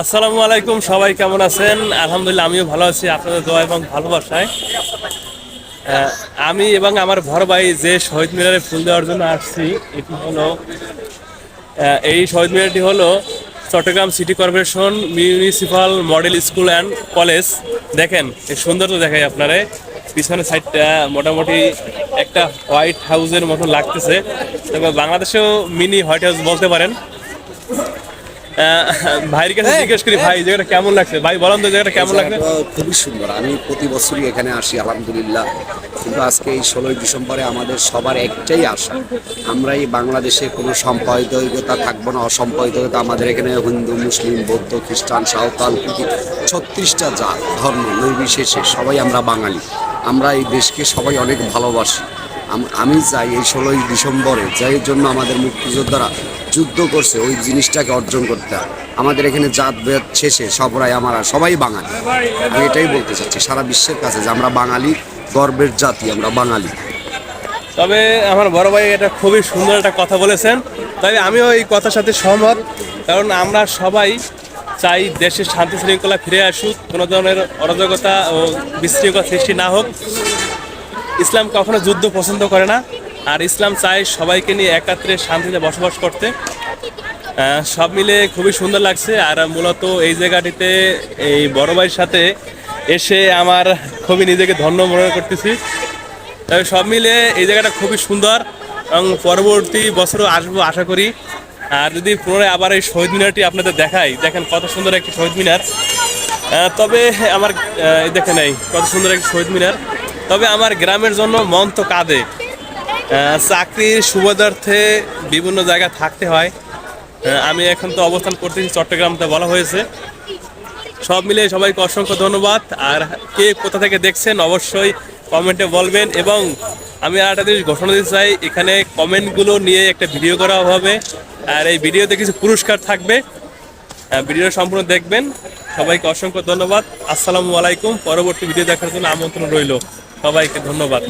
আসসালামু আলাইকুম, সবাই কেমন আছেন? আলহামদুলিল্লাহ, আমিও ভালো আছি, আপনাদের দোয়া এবং ভালোবাসায়। আমি এবং আমার বড় ভাই যে শহীদ মিনারে ফুল দেওয়ার জন্য আসছি, এটি হলো এই শহীদ মিনারটি হলো Chattogram city corporation municipal model school and college. দেখেন, এই সুন্দর তো দেখাই আপনারে। পিছনের সাইডটা মোটামুটি একটা হোয়াইট হাউসের মতো লাগতেছে। তবে বাংলাদেশেও মিনি হোয়াইট হাউস বলতে পারেন। ভাইয়ের কাছে জিজ্ঞেস করি ভাই জায়গাটা কেমন লাগছে? ভাই বলেন তো জায়গাটা কেমন লাগছে? খুবই সুন্দর। আমি প্রতি বছরই এখানে আসি আলহামদুলিল্লাহ। কিন্তু আজকে এই ষোলোই ডিসেম্বরে আমাদের সবার একটাই আশা। আমরা এই বাংলাদেশে কোনো সম্প্রদায়িকতা থাকব না অসম্প্রদায়িকতা আমাদের এখানে হিন্দু মুসলিম বৌদ্ধ খ্রিস্টান সাঁওতাল ছত্রিশটা জাত ধর্ম নির্বিশেষে সবাই আমরা বাঙালি। আমরা এই দেশকে সবাই অনেক ভালোবাসি। আমি চাই এই ষোলোই ডিসেম্বরে যাই জন্য আমাদের মুক্তিযোদ্ধারা যুদ্ধ করছে, ওই জিনিসটাকে অর্জন করতে আমাদের এখানে জাত ভেদ শেষে সবরাই আমরা সবাই বাঙালি। আমি এটাই বলতে চাচ্ছি, সারা বিশ্বের কাছে যে আমরা বাঙালি, গর্বের জাতি, আমরা বাঙালি। তবে আমার বড় ভাই এটা খুবই সুন্দর একটা কথা বলেছেন। তবে আমিও এই কথার সাথে সহমত, কারণ আমরা সবাই চাই দেশের শান্তি শৃঙ্খলা ফিরে আসুক, কোনো ধরনের অরাজকতা ও বিশৃঙ্খলা সৃষ্টি না হোক। ইসলাম কখনো যুদ্ধ পছন্দ করে না। আর ইসলাম চায় সবাইকে নিয়ে একাত্রে শান্তিতে বসবাস করতে। সব মিলে খুবই সুন্দর লাগছে। আর মূলত এই জায়গাটিতে এই বড় ভাইয়ের সাথে এসে আমার খুবই নিজেকে ধন্য মনে করতেছি। তবে সব মিলে এই জায়গাটা খুবই সুন্দর এবং পরবর্তী বছরও আসব আশা করি। আর যদি পুনরায় আবার এই শহীদ মিনারটি আপনাদের দেখাই, দেখেন কত সুন্দর একটি শহীদ মিনার। তবে আমার দেখেন এই কত সুন্দর একটি শহীদ মিনার। তবে আমার গ্রামের জন্য মন তো কাঁদে। চাকরির সুবাদার্থে বিভিন্ন জায়গায় থাকতে হয়। আমি এখন তো অবস্থান করতেছি চট্টগ্রামতে বলা হয়েছে। সব মিলে সবাইকে অসংখ্য ধন্যবাদ। আর কে কোথা থেকে দেখছেন অবশ্যই কমেন্টে বলবেন। এবং আমি আর একটা জিনিস ঘোষণা দিতে চাই, এখানে কমেন্টগুলো নিয়ে একটা ভিডিও করা হবে। আর এই ভিডিওতে কিছু পুরস্কার থাকবে। ভিডিও সম্পূর্ণ দেখবেন। সবাইকে অসংখ্য ধন্যবাদ। আসসালামু আলাইকুম। পরবর্তী ভিডিও দেখার জন্য আমন্ত্রণ রইল। সবাইকে ধন্যবাদ।